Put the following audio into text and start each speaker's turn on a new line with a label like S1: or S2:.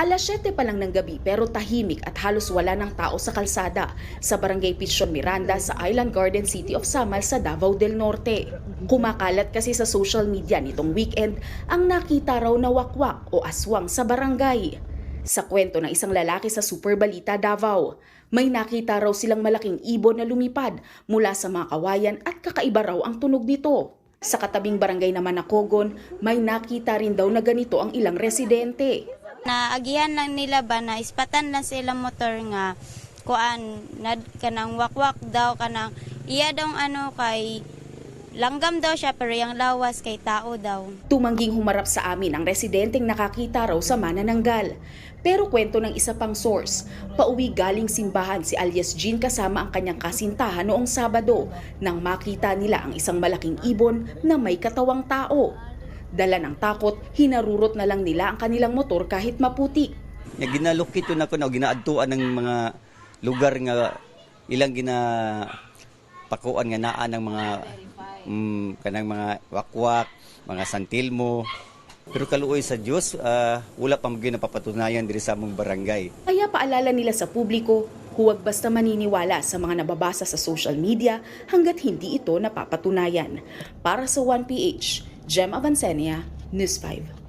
S1: Alas 7 pa lang ng gabi pero tahimik at halos wala ng tao sa kalsada sa barangay Pichon Miranda sa Island Garden City of Samal sa Davao del Norte. Kumakalat kasi sa social media nitong weekend ang nakita raw na wakwak o aswang sa barangay. Sa kwento ng isang lalaki sa Super Balita Davao, may nakita raw silang malaking ibon na lumipad mula sa mga kawayan at kakaiba raw ang tunog nito. Sa katabing barangay naman na Kogon, may nakita rin daw na ganito ang ilang residente.
S2: Naagihan lang nila ba na ispatan lang sila motor nga kuan nad kanang wakwak daw kanang iya daw ano kay langgam daw siya pero yung lawas kay tao daw.
S1: Tumangging humarap sa amin ang residenteng nakakita raw sa manananggal. Pero kwento ng isa pang source, pauwi galing simbahan si alias Jean kasama ang kanyang kasintahan noong Sabado nang makita nila ang isang malaking ibon na may katawang tao. Dala ng takot, hinarurot na lang nila ang kanilang motor kahit maputi.
S3: Nga ginalukit yun ako na ginaadtuan ng mga lugar nga ilang gina pakuan nga naa ng mga mm, kanang mga wakwak, mga santilmo. Pero kaluoy sa Dios, ah, wala pa maging napapatunayan diri sa among barangay.
S1: Kaya paalala nila sa publiko, huwag basta maniniwala sa mga nababasa sa social media hanggat hindi ito napapatunayan. Para sa 1PH, Gem Avancenia, News 5.